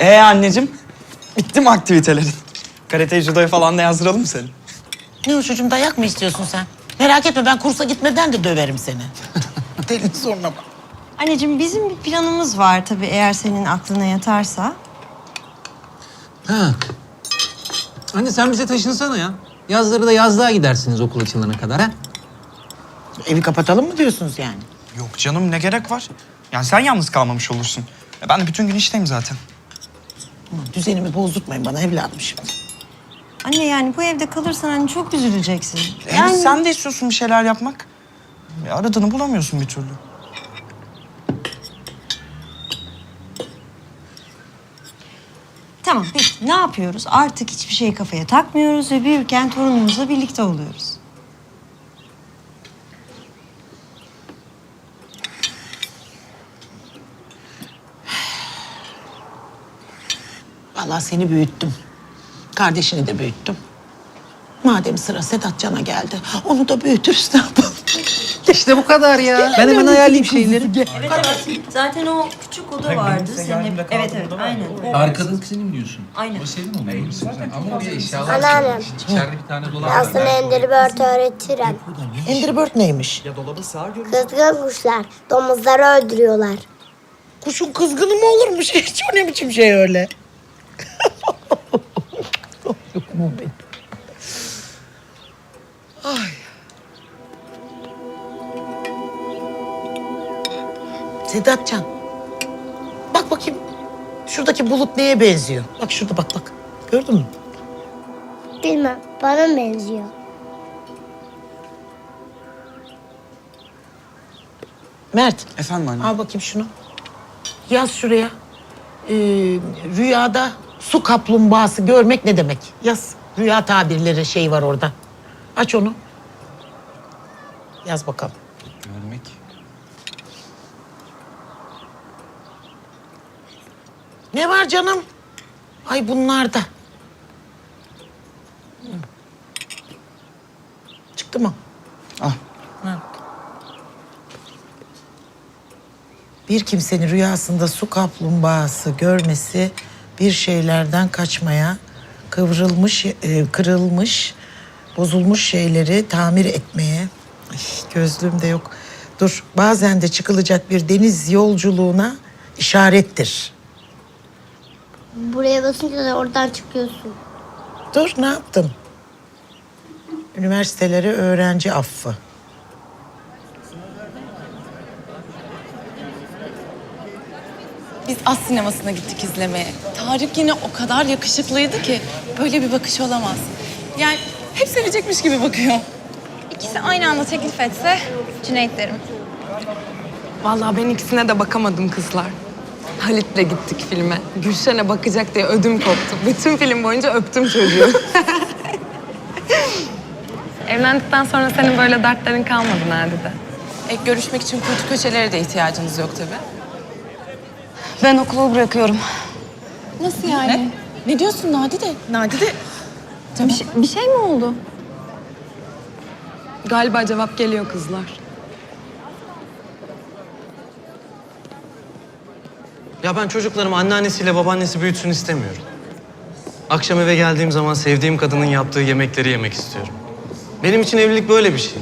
Ee anneciğim, bitti mi aktivitelerin? Karate judoya falan da yazdıralım mı seni? Ne o çocuğum dayak mı istiyorsun sen? Merak etme ben kursa gitmeden de döverim seni. Deli soruna bak. Anneciğim bizim bir planımız var tabii eğer senin aklına yatarsa. Ha. Anne sen bize taşınsana ya. Yazları da yazlığa gidersiniz okul açılana kadar ha. Evi kapatalım mı diyorsunuz yani? Yok canım ne gerek var? Yani sen yalnız kalmamış olursun. Ben de bütün gün işteyim zaten. Düzenimi bozdurtmayın bana evladım şimdi. Anne yani bu evde kalırsan hani çok üzüleceksin. Yani sen de istiyorsun bir şeyler yapmak. E, aradığını bulamıyorsun bir türlü. Tamam peki ne yapıyoruz? Artık hiçbir şeyi kafaya takmıyoruz ve büyürken torunumuzla birlikte oluyoruz. Vallahi seni büyüttüm. Kardeşini de büyüttüm. Madem sıra Sedat Can'a geldi, onu da büyütürüz ne yapalım? İşte bu kadar ya. Ben hemen ayarlayayım şeyleri. Evet evet. Zaten o küçük oda vardı. Senin hep... Evet evet aynen. Arkadalık senin diyorsun. Aynen. O senin oluyor. Ama oraya eşyalar Anneannem. İçeride bir tane dolap Ben sana Enderbirt öğretirim. Enderbird neymiş? Kızgın kuşlar domuzları öldürüyorlar. Kuşun kızgını mı olurmuş? Hiç o ne biçim şey öyle? Benim? Ay. Sedatcan. Bak bakayım. Şuradaki bulut neye benziyor? Bak şurada bak bak. Gördün mü? Bilmem bana benziyor. Mert. Efendim anne. Al bakayım şunu. Yaz şuraya. Ee, rüyada su kaplumbağası görmek ne demek? Yaz. Rüya tabirleri şey var orada. Aç onu. Yaz bakalım. Görmek. Ne var canım? Ay bunlar da. Çıktı mı? Al. Ha. Bir kimsenin rüyasında su kaplumbağası görmesi bir şeylerden kaçmaya, kıvrılmış, e, kırılmış, bozulmuş şeyleri tamir etmeye. Ay, gözlüğüm de yok. Dur, bazen de çıkılacak bir deniz yolculuğuna işarettir. Buraya basınca da oradan çıkıyorsun. Dur, ne yaptın? Üniversitelere öğrenci affı. Biz az sinemasına gittik izlemeye. Tarık yine o kadar yakışıklıydı ki böyle bir bakış olamaz. Yani hep sevecekmiş gibi bakıyor. İkisi aynı anda teklif etse Cüneyt derim. Vallahi ben ikisine de bakamadım kızlar. Halit'le gittik filme. Gülşen'e bakacak diye ödüm koptu. Bütün film boyunca öptüm çocuğu. Evlendikten sonra senin böyle dertlerin kalmadı Nadide. E, görüşmek için kuytu köşelere de ihtiyacınız yok tabii. Ben okulu bırakıyorum. Nasıl yani? Ne, ne diyorsun Nadide? Nadide Bir, şey, bir şey mi oldu? Galiba cevap geliyor kızlar. Ya ben çocuklarımı anneannesiyle babaannesi büyütsün istemiyorum. Akşam eve geldiğim zaman sevdiğim kadının yaptığı yemekleri yemek istiyorum. Benim için evlilik böyle bir şey.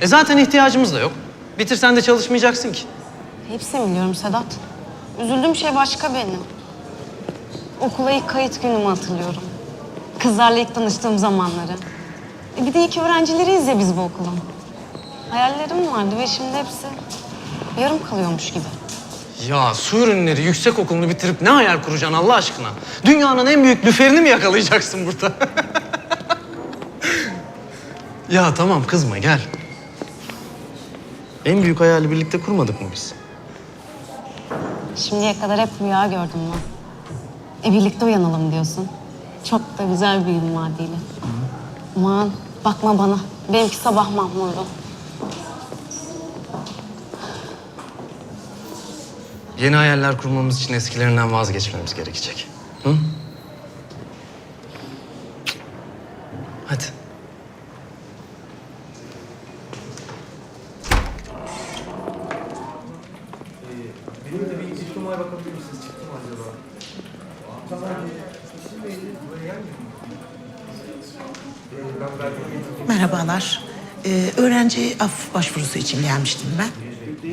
E zaten ihtiyacımız da yok. Bitirsen de çalışmayacaksın ki. Hepsini biliyorum Sedat. Üzüldüğüm şey başka benim. Okula ilk kayıt günümü hatırlıyorum. Kızlarla ilk tanıştığım zamanları. E bir de ilk öğrencileriyiz ya biz bu okulun. Hayallerim vardı ve şimdi hepsi yarım kalıyormuş gibi. Ya su ürünleri yüksek okulunu bitirip ne hayal kuracaksın Allah aşkına? Dünyanın en büyük lüferini mi yakalayacaksın burada? ya tamam kızma gel. En büyük hayali birlikte kurmadık mı biz? Şimdiye kadar hep rüya gördüm ben. E birlikte uyanalım diyorsun. Çok da güzel bir gün vaadiyle. Aman bakma bana. Benimki sabah mahmurlu. Yeni hayaller kurmamız için eskilerinden vazgeçmemiz gerekecek. Hı? Merhabalar. Ee, öğrenci af başvurusu için gelmiştim ben.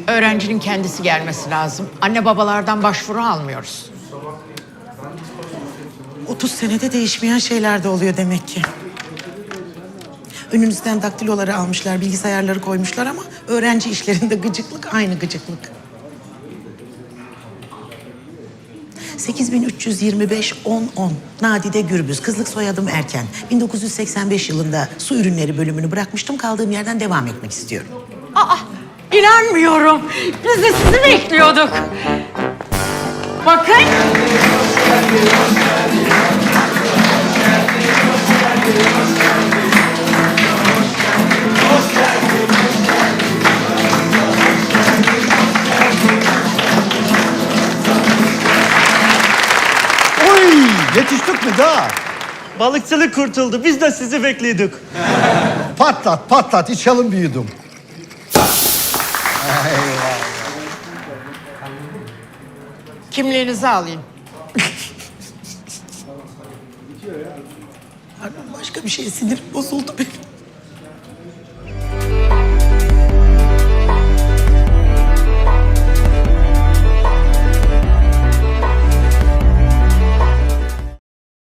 Öğrencinin kendisi gelmesi lazım. Anne babalardan başvuru almıyoruz. 30 senede değişmeyen şeyler de oluyor demek ki. Önünüzden daktiloları almışlar, bilgisayarları koymuşlar ama öğrenci işlerinde gıcıklık aynı gıcıklık. 8325 10 10 Nadide Gürbüz. Kızlık soyadım Erken. 1985 yılında su ürünleri bölümünü bırakmıştım. Kaldığım yerden devam etmek istiyorum. Aa, inanmıyorum. Biz de sizi bekliyorduk. Bakın. Daha? Balıkçılık kurtuldu. Biz de sizi bekliyorduk. Patlat patlat içelim bir yudum. Kimliğinizi alayım. Pardon başka bir şey sinirim bozuldu benim.